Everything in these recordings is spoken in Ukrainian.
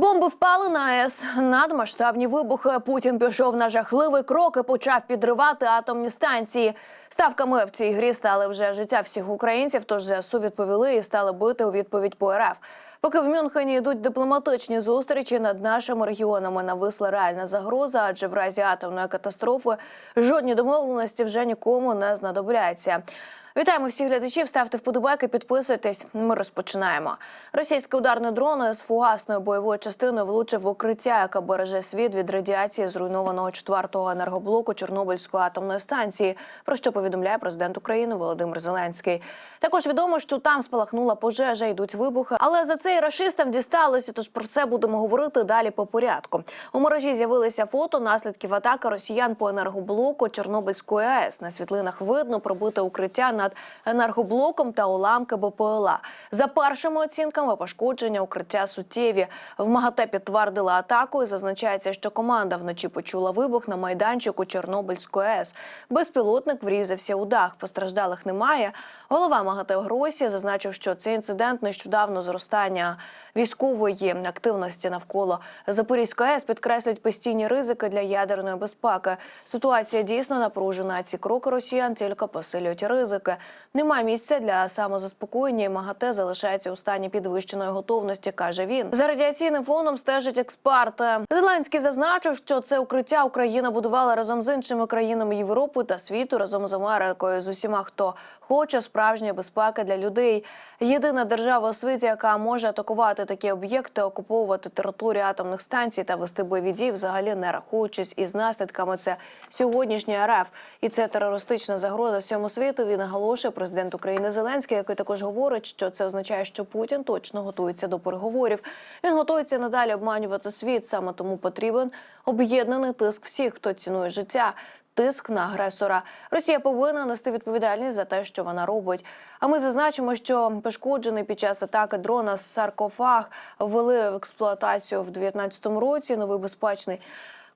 Бомби впали на АЕС. Надмасштабні вибухи. Путін пішов на жахливий крок і почав підривати атомні станції. Ставками в цій грі стали вже життя всіх українців. Тож ЗСУ відповіли і стали бити у відповідь по РФ. Поки в Мюнхені йдуть дипломатичні зустрічі над нашими регіонами нависла реальна загроза, адже в разі атомної катастрофи жодні домовленості вже нікому не знадобляться. Вітаємо всіх глядачів. Ставте вподобайки, підписуйтесь. Ми розпочинаємо. Російський ударний дрон з фугасною бойовою частиною влучив в укриття, яке береже світ від радіації зруйнованого четвертого енергоблоку Чорнобильської атомної станції. Про що повідомляє президент України Володимир Зеленський. Також відомо, що там спалахнула пожежа, йдуть вибухи. Але за це і рашистам дісталося. Тож про це будемо говорити далі по порядку. У мережі з'явилися фото наслідків атаки росіян по енергоблоку Чорнобильської АЕС. На світлинах видно пробите укриття над енергоблоком та уламки БПЛА. За першими оцінками пошкодження укриття суттєві. В МАГАТЕ підтвердила атаку і зазначається, що команда вночі почула вибух на майданчику Чорнобильської АЕС. Безпілотник врізався у дах. Постраждалих немає. Голова МАГАТЕ Гросі зазначив, що цей інцидент нещодавно зростання військової активності навколо Запорізької АЕС підкреслюють постійні ризики для ядерної безпеки. Ситуація дійсно напружена. Ці кроки росіян тільки посилюють ризики. Немає місця для самозаспокоєння. і МАГАТЕ залишається у стані підвищеної готовності, каже він. За радіаційним фоном стежать експерти. Зеленський зазначив, що це укриття Україна будувала разом з іншими країнами Європи та світу, разом з Америкою, з усіма, хто хоче справжньої безпеки для людей. Єдина держава у світі, яка може атакувати такі об'єкти, окуповувати територію атомних станцій та вести бойові дії, взагалі не рахуючись із наслідками. Це сьогоднішній РФ. і це терористична загроза всьому світу. Він наголошує президент України Зеленський, який також говорить, що це означає, що Путін точно готується до переговорів. Він готується надалі обманювати світ. Саме тому потрібен об'єднаний тиск всіх, хто цінує життя. Тиск на агресора Росія повинна нести відповідальність за те, що вона робить. А ми зазначимо, що пошкоджений під час атаки дрона з саркофаг ввели в експлуатацію в 2019 році. Новий безпечний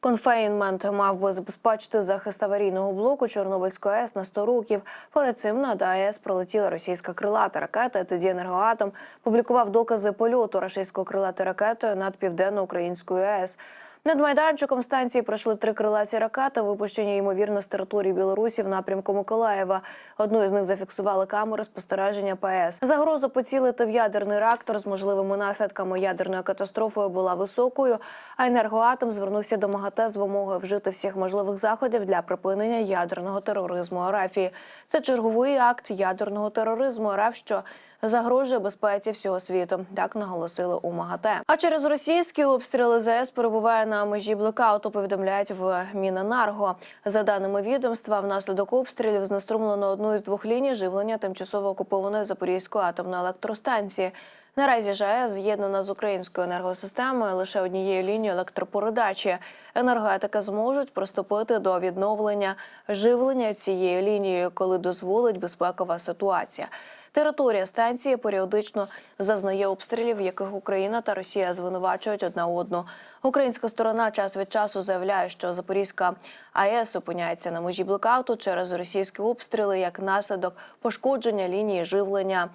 конфейнмент мав би забезпечити захист аварійного блоку Чорнобильської АЕС на 100 років. Перед цим над АЕС пролетіла російська крилата ракета. Тоді енергоатом публікував докази польоту російської крилатої ракети над південно-українською АЕС. Над майданчиком станції пройшли три крилаті ракети, випущені ймовірно з території Білорусі в напрямку Миколаєва. Одну із них зафіксували камери спостереження ПС. Загроза поцілити в ядерний реактор з можливими наслідками ядерної катастрофи була високою. А енергоатом звернувся до МАГАТЕ з вимогою вжити всіх можливих заходів для припинення ядерного тероризму Арафії. Це черговий акт ядерного тероризму РФ, що загрожує безпеці всього світу. Так наголосили у МАГАТЕ. А через російські обстріли ЗС перебуває на межі блекауту. Повідомляють в Міненерго. За даними відомства, внаслідок обстрілів знеструмлено одну із двох ліній живлення тимчасово окупованої Запорізької атомної електростанції. Наразі ЖАЕС з'єднана з українською енергосистемою лише однією лінією електропередачі. Енергетики зможуть приступити до відновлення живлення цією лінією, коли дозволить безпекова ситуація. Територія станції періодично зазнає обстрілів, яких Україна та Росія звинувачують одна одну. Українська сторона час від часу заявляє, що Запорізька АЕС опиняється на межі блокауту через російські обстріли як наслідок пошкодження лінії живлення.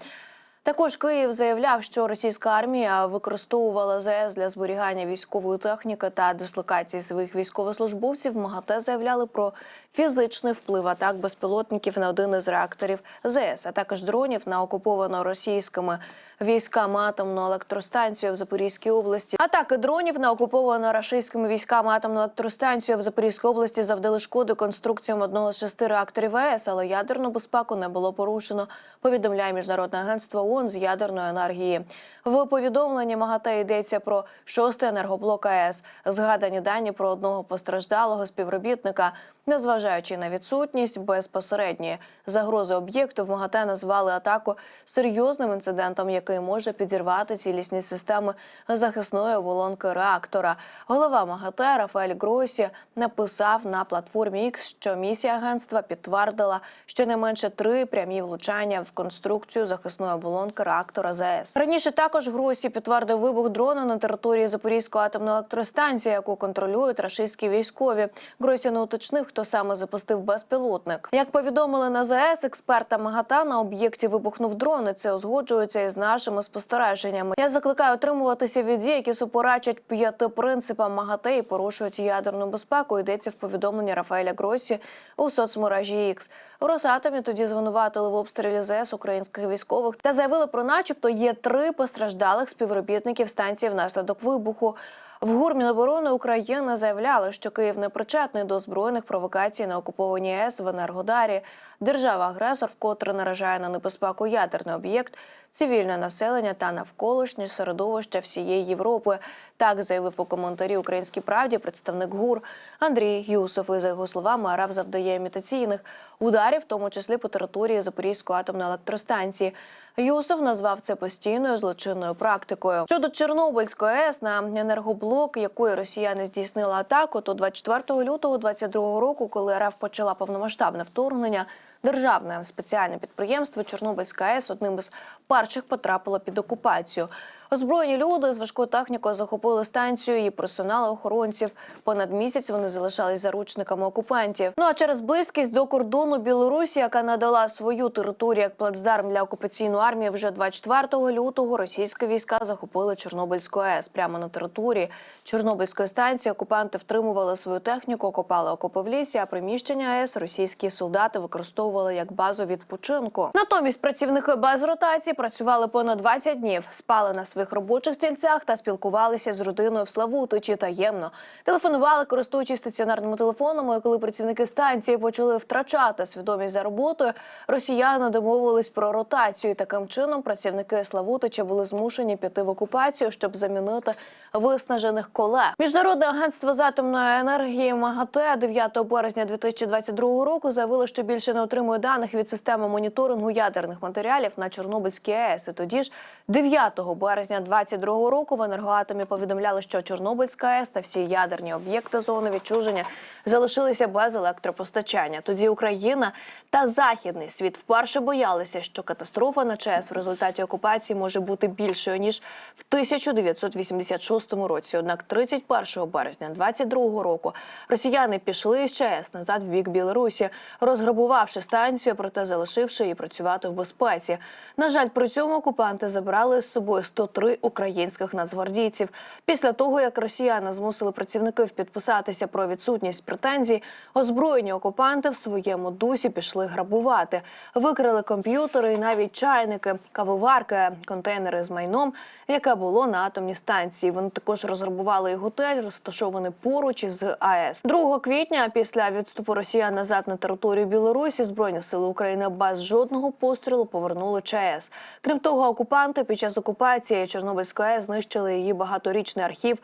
Також Київ заявляв, що російська армія використовувала ЗС для зберігання військової техніки та дислокації своїх військовослужбовців. МАГАТЕ заявляли про фізичний вплив атак безпілотників на один із реакторів ЗС, а також дронів на окуповану російськими військами атомну електростанцію в Запорізькій області. Атаки дронів на окуповану рашистськими військами атомну електростанцію в Запорізькій області завдали шкоди конструкціям одного з шести реакторів АЕС, але ядерну безпеку не було порушено. Повідомляє міжнародне агентство ООН з ядерної енергії. В повідомленні МАГАТЕ йдеться про шостий енергоблок АЕС. Згадані дані про одного постраждалого співробітника, незважаючи на відсутність безпосередньої загрози об'єкту, в МАГАТЕ назвали атаку серйозним інцидентом, який може підірвати цілісні системи захисної оболонки реактора. Голова МАГАТЕ Рафаель Гросі написав на платформі X, що місія агентства підтвердила щонайменше три прямі влучання в конструкцію захисної оболонки ремонт реактора ЗАЕС. Раніше також Гросі підтвердив вибух дрона на території Запорізької атомної електростанції, яку контролюють рашистські військові. Гросі не уточнив, хто саме запустив безпілотник. Як повідомили на ЗАЕС, експерта МАГАТА на об'єкті вибухнув дрон. і Це узгоджується із нашими спостереженнями. Я закликаю утримуватися від дій, які суперечать п'яти принципам МАГАТЕ і порушують ядерну безпеку. Йдеться в повідомленні Рафаеля Гросі у соцмережі X. У Росатомі тоді звинуватили в обстрілі ЗС українських військових та заявили про, начебто, є три постраждалих співробітників станції внаслідок вибуху. В ГУР Міноборони України заявляли, що Київ не причетний до збройних провокацій на окупованій ЕС в Енергодарі. Держава-агресор вкотре наражає на небезпеку ядерний об'єкт, цивільне населення та навколишнє середовище всієї Європи. Так заявив у коментарі Українській правді представник ГУР Андрій Юсов. І за його словами, РФ завдає імітаційних ударів, в тому числі по території Запорізької атомної електростанції. Юсов назвав це постійною злочинною практикою. Щодо Чорнобильської АЕС на енергоблок, якої росіяни здійснили атаку, то 24 лютого 2022 року, коли РФ почала повномасштабне вторгнення. Державне спеціальне підприємство Чорнобильська АЕС одним із перших потрапило під окупацію. Озброєні люди з важкою технікою захопили станцію і персонали охоронців. Понад місяць вони залишались заручниками окупантів. Ну а через близькість до кордону Білорусі, яка надала свою територію як плацдарм для окупаційної армії, вже 24 лютого російські війська захопили Чорнобильську АЕС. Прямо на території Чорнобильської станції окупанти втримували свою техніку, копали окопи в лісі, а приміщення АЕС російські солдати використовували як базу відпочинку. Натомість працівники без ротації працювали понад 20 днів, спали на своїх робочих стільцях та спілкувалися з родиною в Славутичі таємно. Телефонували, користуючись стаціонарними телефонами. Коли працівники станції почали втрачати свідомість за роботою, росіяни домовились про ротацію. Таким чином працівники Славутича були змушені піти в окупацію, щоб замінити виснажених колег. Міжнародне агентство з атомної енергії МАГАТЕ 9 березня 2022 року заявило, що більше не отримує даних від системи моніторингу ядерних матеріалів на Чорнобильській АЕС. І тоді ж 9 березня 2022 року в енергоатомі повідомляли, що Чорнобильська АЕС та всі ядерні об'єкти зони відчуження залишилися без електропостачання. Тоді Україна та західний світ вперше боялися, що катастрофа на ЧАЕС в результаті окупації може бути більшою ніж в 1986 році. Однак 31 березня 22 року росіяни пішли з ЧАЕС назад в бік Білорусі, розграбувавши станцію, проте залишивши її працювати в безпеці. На жаль, при цьому окупанти забрали з собою 103 українських нацгвардійців. Після того як росіяни змусили працівників підписатися про відсутність претензій, озброєні окупанти в своєму дусі пішли грабувати, викрили комп'ютери і навіть чайники, кавоварки, контейнери з майном, яке було на атомній станції. Вони також розграбували і готель, розташований поруч із АЕС. 2 квітня, після відступу Росіян назад на територію Білорусі, збройні сили України без жодного пострілу повернули ЧАЕС. Крім того, окупанти під час окупації Чорнобильської АЕС знищили її багаторічний архів.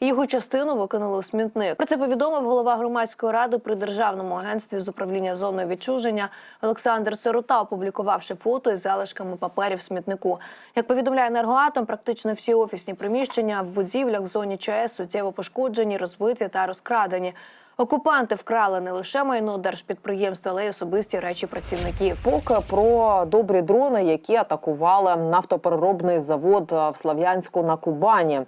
і Його частину викинули у смітник. Про це повідомив голова громадської ради при державному агентстві з управління зоною відчуження Олександр Сирота, опублікувавши фото із залишками паперів смітнику. Як повідомляє енергоатом, практично всі офісні приміщення в будівлях в зоні ЧАЕС суттєво пошкоджені, розбиті та розкрадені. Окупанти вкрали не лише майно держпідприємства, але й особисті речі працівників. Поки про добрі дрони, які атакували нафтопереробний завод е, в Слав'янську на Кубані.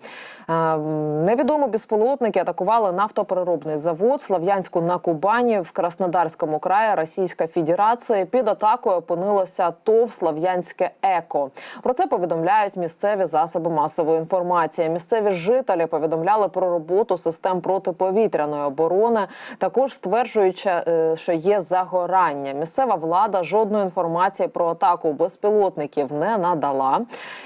Е, Невідомі безпілотники атакували нафтопереробний завод Слав'янську на Кубані в Краснодарському краї Російська Федерація. Під атакою опинилося ТОВ Слав'янське Еко. Про це повідомляють місцеві засоби масової інформації. Місцеві жителі повідомляли про роботу систем протиповітряної оборони. Також стверджуючи, е, що є загорання. Місцева влада жодної інформації про атаку безпілотників не надала.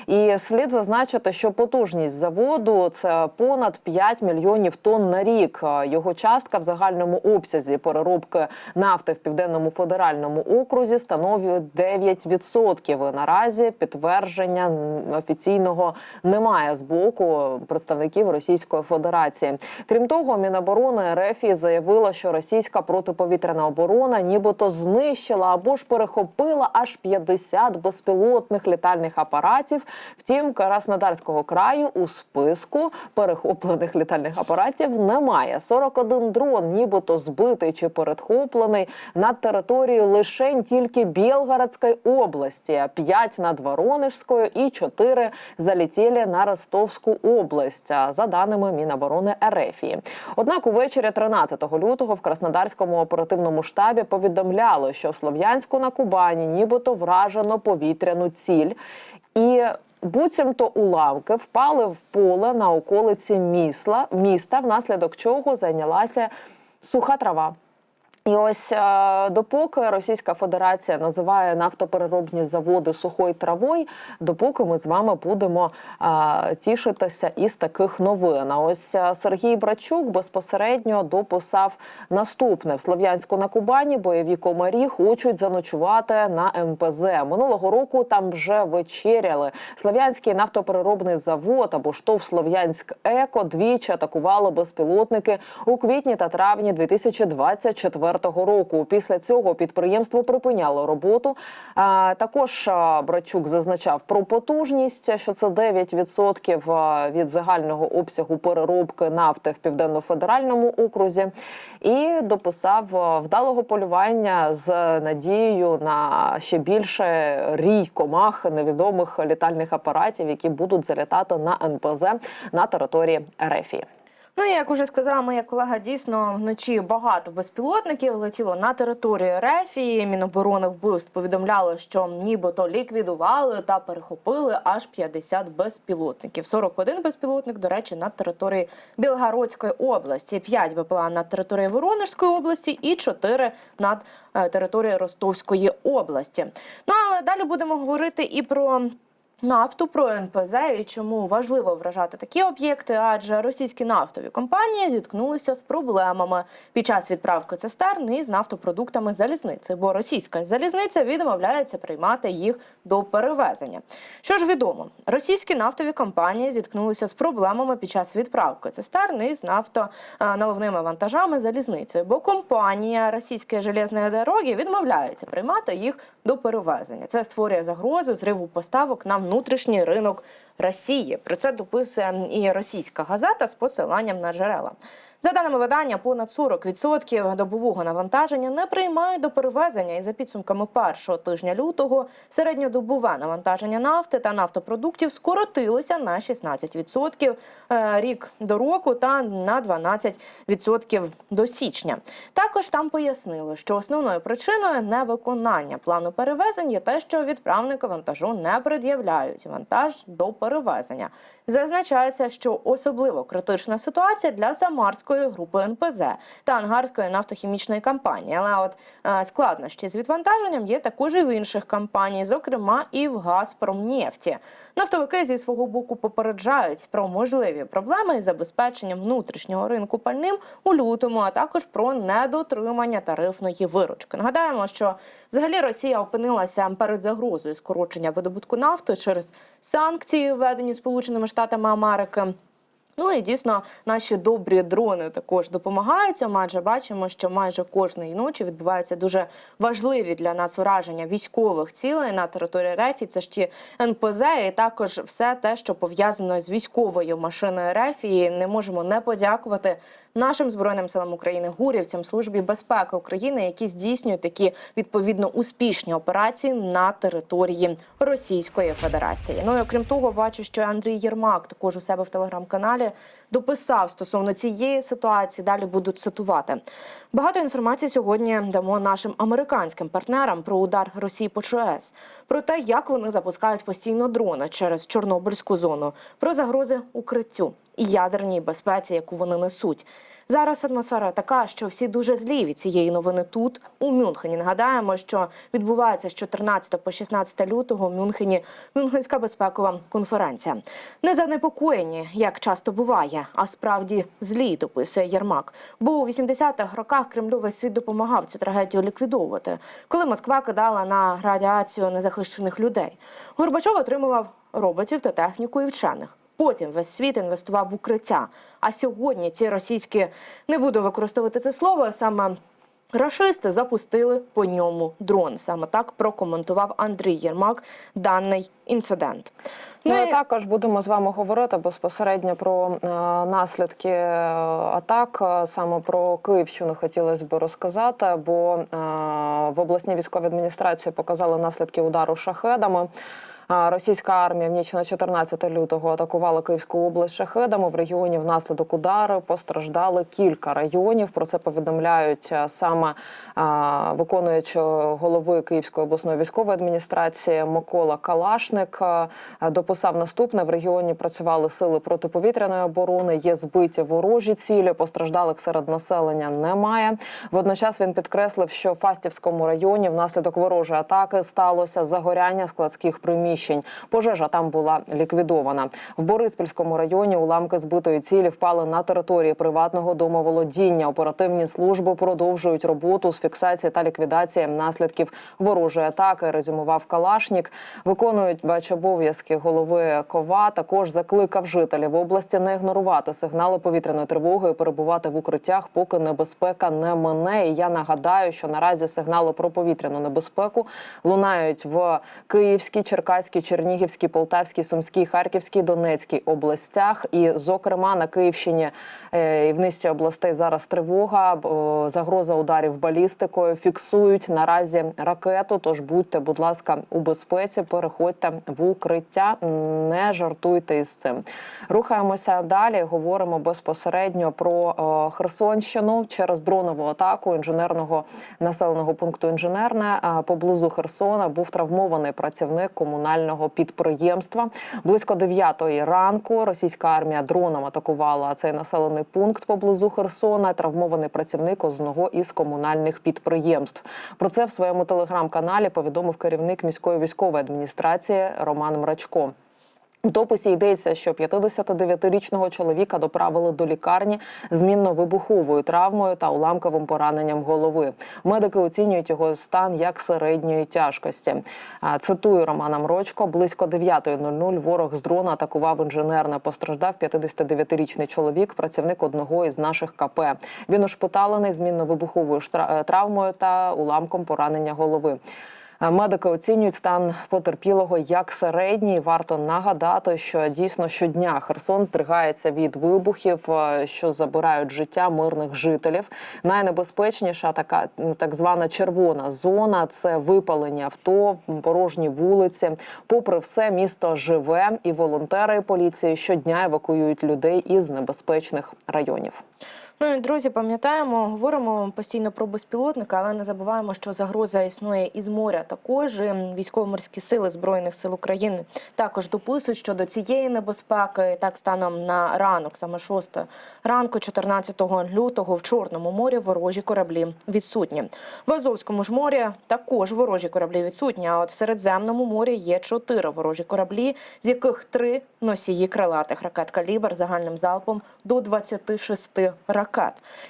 І слід зазначити, що потужність заводу це понад 5 мільйонів тонн на рік. Його частка в загальному обсязі переробки нафти в південному федеральному окрузі становить 9%. І наразі підтвердження офіційного немає з боку представників Російської Федерації. Крім того, Міноборони РФ заявила, що російська протиповітряна оборона нібито знищила або ж перехопила аж 50 безпілотних літальних апаратів. Втім, Краснодарського краю у списку перехоплених літальних апаратів немає. 41 дрон, нібито збитий чи перехоплений над територією лише тільки Білгородської області, 5 над Воронежською і 4 залетіли на Ростовську область, за даними Міноборони Ерефії. Однак увечері 13 лютого в Краснодарському оперативному штабі повідомляли, що в Слов'янську на Кубані нібито вражено повітряну ціль. І буцімто уламки впали в поле на околиці місла, міста, внаслідок чого зайнялася суха трава. І ось е, допоки Російська Федерація називає нафтопереробні заводи сухою травою, допоки ми з вами будемо е, тішитися із таких новин. А ось е, Сергій Брачук безпосередньо дописав наступне в Слов'янську на Кубані. Бойові комарі хочуть заночувати на МПЗ. Минулого року там вже вечеряли. Слов'янський нафтопереробний завод або ж ТОВ Слов'янськ Еко двічі атакувало безпілотники у квітні та травні 2024 року. Після цього підприємство припиняло роботу. Також Брачук зазначав про потужність, що це 9% від загального обсягу переробки нафти в південно-федеральному окрузі, і дописав вдалого полювання з надією на ще більше рій комах невідомих літальних апаратів, які будуть залітати на НПЗ на території Ерефії. Ну як уже сказала моя колега, дійсно вночі багато безпілотників летіло на територію Рефії. Міноборони вбивств повідомляло, що нібито ліквідували та перехопили аж 50 безпілотників. 41 безпілотник, до речі, на території Білгородської області, 5 БПЛА на території Воронежської області і 4 над е, територією Ростовської області. Ну але далі будемо говорити і про. Нафту про НПЗ і чому важливо вражати такі об'єкти, адже російські нафтові компанії зіткнулися з проблемами під час відправки цистерн із нафтопродуктами залізниці, бо російська залізниця відмовляється приймати їх до перевезення. Що ж відомо, російські нафтові компанії зіткнулися з проблемами під час відправки цистерн із нафтоналивними вантажами залізницею, бо компанія російської железної дороги відмовляється приймати їх до перевезення. Це створює загрозу зриву поставок на внутрішній ринок Росії. Про це дописує і російська газета з посиланням на джерела. За даними видання, понад 40% добового навантаження не приймають до перевезення. І за підсумками першого тижня лютого середньодобове навантаження нафти та нафтопродуктів скоротилося на 16% е, рік до року та на 12% до січня. Також там пояснили, що основною причиною невиконання плану перевезень є те, що відправники вантажу не пред'являють вантаж до перевезення. Зазначається, що особливо критична ситуація для Самарської групи НПЗ та Ангарської нафтохімічної компанії. Але от е, складнощі з відвантаженням є також і в інших компаній, зокрема і в Газпромнефті. Нафтовики зі свого боку попереджають про можливі проблеми із забезпеченням внутрішнього ринку пальним у лютому, а також про недотримання тарифної виручки. Нагадаємо, що взагалі Росія опинилася перед загрозою скорочення видобутку нафти через санкції, введені Сполученими Штатами Америки. Ну і дійсно наші добрі дрони також допомагають. цьому, Адже бачимо, що майже кожної ночі відбуваються дуже важливі для нас враження військових цілей на території РЕФІ. Це ж ті НПЗ, і також все те, що пов'язано з військовою машиною РЕФІ. І Не можемо не подякувати нашим збройним силам України, гурівцям службі безпеки України, які здійснюють такі відповідно успішні операції на території Російської Федерації. Ну і окрім того, бачу, що Андрій Єрмак також у себе в телеграм-каналі дописав стосовно цієї ситуації. Далі буду цитувати. Багато інформації сьогодні дамо нашим американським партнерам про удар Росії по ЧАЕС, про те, як вони запускають постійно дрони через Чорнобильську зону, про загрози укриттю і ядерній безпеці, яку вони несуть. Зараз атмосфера така, що всі дуже злі від цієї новини тут, у Мюнхені. Нагадаємо, що відбувається з 14 по 16 лютого в Мюнхені Мюнхенська безпекова конференція. Не занепокоєні, як часто буває, а справді злі, дописує Єрмак. Бо у 80-х роках Кремльовий світ допомагав цю трагедію ліквідовувати, коли Москва кидала на радіацію незахищених людей. Горбачов отримував роботів та техніку і вчених. Потім весь світ інвестував в укриття. А сьогодні ці російські не буду використовувати це слово саме. Рашисти запустили по ньому дрон. Саме так прокоментував Андрій Єрмак даний інцидент. Ну і- і також будемо з вами говорити безпосередньо про е, наслідки е, атак. Е, Саме про Київщину хотілося б розказати, бо е, в обласній військовій адміністрації показали наслідки удару шахедами. Російська армія в ніч на 14 лютого атакувала Київську область шахедами. В регіоні внаслідок удару постраждали кілька районів. Про це повідомляють е, саме виконуючи голови Київської обласної військової адміністрації Микола Калашник. е, Дописав наступне: в регіоні працювали сили протиповітряної оборони. Є збиті ворожі цілі. Постраждалих серед населення немає. Водночас він підкреслив, що в Фастівському районі внаслідок ворожої атаки сталося загоряння складських приміщень. Пожежа там була ліквідована. В Бориспільському районі уламки збитої цілі впали на території приватного домоволодіння. Оперативні служби продовжують роботу з фіксації та ліквідації наслідків ворожої атаки. Резюмував Калашнік. Виконують обов'язки голови Кова. Також закликав жителів області не ігнорувати сигнали повітряної тривоги і перебувати в укриттях, поки небезпека не мине. І я нагадаю, що наразі сигнали про повітряну небезпеку лунають в Київській, Черкаській, Чернігівській, Полтавській, Сумській, Харківській, Донецькій областях. І, зокрема, на Київщині е, і в низці областей зараз тривога, загроза ударів балістикою. Фіксують наразі ракету. Тож будьте, будь ласка, у безпеці, переходьте в укриття. Не жартуйте із цим. Рухаємося далі. Говоримо безпосередньо про е, Херсонщину через дронову атаку інженерного населеного пункту інженерне е, поблизу Херсона був травмований працівник комунального підприємства. Близько 9 ранку російська армія дроном атакувала цей населений пункт поблизу Херсона. Травмований працівник одного із комунальних підприємств. Про це в своєму телеграм-каналі повідомив керівник міської військової адміністрації Роман Мрачко. У дописі йдеться, що 59-річного чоловіка доправили до лікарні з мінно-вибуховою травмою та уламковим пораненням голови. Медики оцінюють його стан як середньої тяжкості. Цитую Романа Мрочко: близько 9.00 ворог з дрона атакував інженерне. Постраждав 59-річний чоловік, працівник одного із наших КП. Він ушпиталений з мінно-вибуховою штра- е, травмою та уламком поранення голови. Медики оцінюють стан потерпілого як середній. Варто нагадати, що дійсно щодня Херсон здригається від вибухів, е, що забирають життя мирних жителів. Найнебезпечніша така так звана червона зона це випалені авто, порожні вулиці. Попри все, місто живе, і волонтери поліції щодня евакуюють людей із небезпечних районів. Ну і друзі, пам'ятаємо, говоримо постійно про безпілотника, але не забуваємо, що загроза існує із моря. Також військово-морські сили збройних сил України також дописують щодо цієї небезпеки. Так станом на ранок, саме 6 ранку, 14 лютого, в Чорному морі ворожі кораблі відсутні. В Азовському ж морі також ворожі кораблі відсутні. А от в Середземному морі є чотири ворожі кораблі, з яких три носії крилатих ракет калібр загальним залпом до 26 ракет.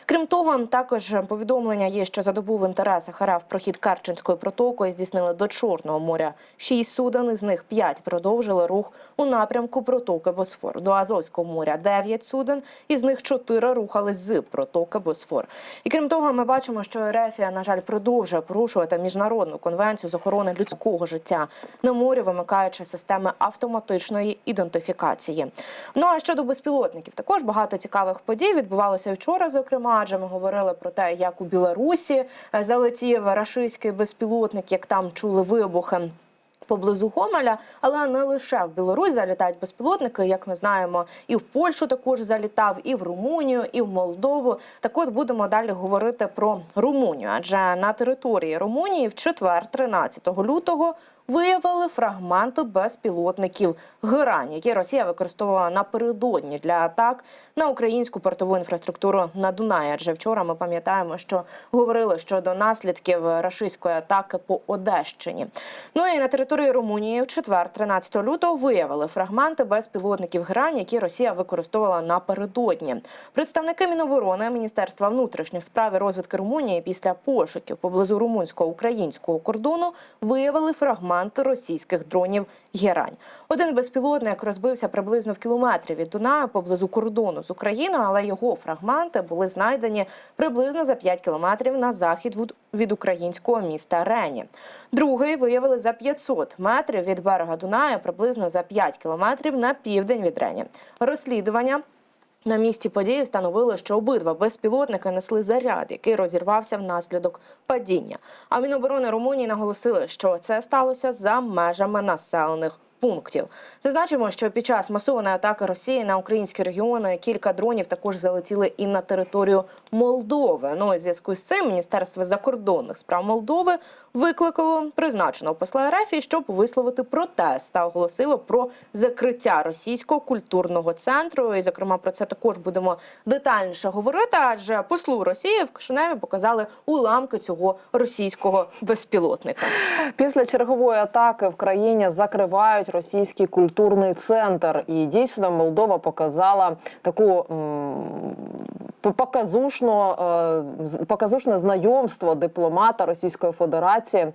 Крім того, також повідомлення є, що за добу в інтересах РФ прохід Карченською протокою здійснили до Чорного моря шість суден, із них п'ять продовжили рух у напрямку протоки Босфор. До Азовського моря дев'ять суден, із них чотири рухались з протоки Босфор. І крім того, ми бачимо, що Ерефія, на жаль, продовжує порушувати міжнародну конвенцію з охорони людського життя на морі, вимикаючи системи автоматичної ідентифікації. Ну а щодо безпілотників, також багато цікавих подій відбувалося і вчора. Зокрема, адже ми говорили про те, як у Білорусі е, залетів рашистський безпілотник, як там чули вибухи. Поблизу Гомеля, але не лише в Білорусь залітають безпілотники, як ми знаємо, і в Польщу також залітав, і в Румунію, і в Молдову. Так от будемо далі говорити про Румунію, адже на території Румунії в четвер, 13 лютого, виявили фрагменти безпілотників Герань, які Росія використовувала напередодні для атак на українську портову інфраструктуру на Дунаї. Адже вчора ми пам'ятаємо, що говорили щодо наслідків рашистської атаки по Одещині. Ну і на території Румунії в четвер, 13 лютого, виявили фрагменти безпілотників Герань, які Росія використовувала напередодні. Представники Міноборони Міністерства внутрішніх справ і розвідки Румунії після пошуків поблизу румунсько-українського кордону виявили фрагменти фрагменти російських дронів Герань. Один безпілотник розбився приблизно в кілометрі від Дунаю поблизу кордону з Україною, але його фрагменти були знайдені приблизно за 5 кілометрів на захід від українського міста Рені. Другий виявили за 500 метрів від берега Дунаю, приблизно за 5 кілометрів на південь від Рені. Розслідування на місці події встановили, що обидва безпілотники несли заряд, який розірвався внаслідок падіння. А Міноборони Румунії наголосили, що це сталося за межами населених. Пунктів зазначимо, що під час масованої атаки Росії на українські регіони кілька дронів також залетіли і на територію Молдови. Ну в зв'язку з цим Міністерство закордонних справ Молдови викликало призначеного посла РФ, щоб висловити протест та оголосило про закриття російського культурного центру. І зокрема про це також будемо детальніше говорити. Адже послу Росії в Кишиневі показали уламки цього російського безпілотника. Після чергової атаки в країні закривають російський культурний центр, і дійсно Молдова показала таку. Показушно, е, показушне знайомство дипломата Російської Федерації.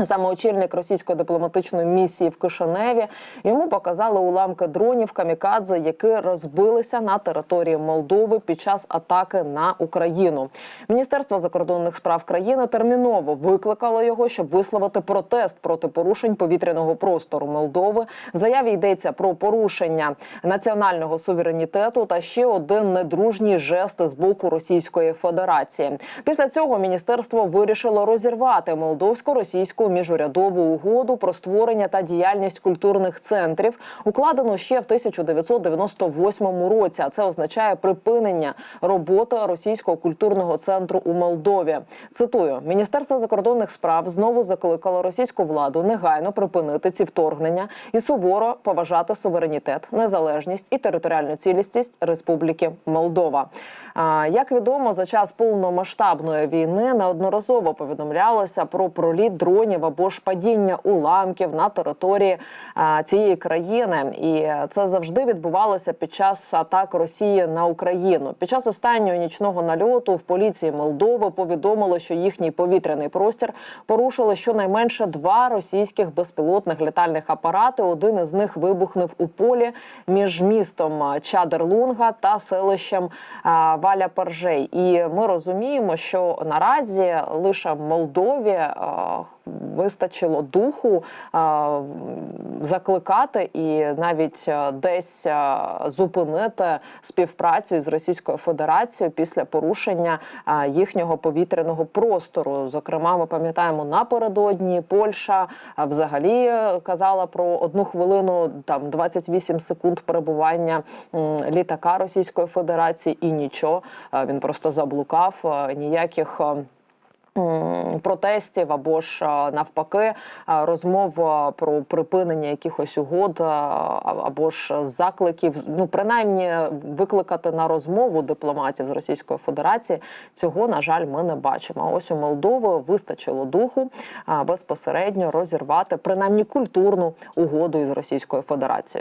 Саме очільник російської дипломатичної місії в Кишиневі йому показали уламки дронів камікадзе, які розбилися на території Молдови під час атаки на Україну. Міністерство закордонних справ країни терміново викликало його, щоб висловити протест проти порушень повітряного простору Молдови. В заяві йдеться про порушення національного суверенітету та ще один недружній жест з боку Російської Федерації. Після цього міністерство вирішило розірвати молдовсько-російську міжурядову угоду про створення та діяльність культурних центрів, укладену ще в 1998 році. А це означає припинення роботи російського культурного центру у Молдові. Цитую: Міністерство закордонних справ знову закликало російську владу негайно припинити ці вторгнення і суворо поважати суверенітет, незалежність і територіальну цілісність Республіки Молдова. А, Як відомо, за час повномасштабної війни неодноразово повідомлялося про проліт дронів або ж падіння уламків на території цієї країни, і це завжди відбувалося під час атак Росії на Україну. Під час останнього нічного нальоту в поліції Молдови повідомили, що їхній повітряний простір порушили щонайменше два російських безпілотних літальних апарати. Один із них вибухнув у полі між містом Чадерлунга та селищем Валя Пержей. І ми розуміємо, що наразі лише Молдові вистачило духу закликати і навіть десь зупинити співпрацю із Російською Федерацією після порушення їхнього повітряного простору. Зокрема, ми пам'ятаємо напередодні Польща взагалі е, казала про одну хвилину, там 28 секунд перебування літака Російської Федерації, і нічого. Він просто заблукав ніяких. Протестів або ж навпаки розмов про припинення якихось угод або ж закликів, ну принаймні викликати на розмову дипломатів з Російської Федерації. Цього на жаль, ми не бачимо. Ось у Молдови вистачило духу безпосередньо розірвати принаймні культурну угоду із Російською Федерацією.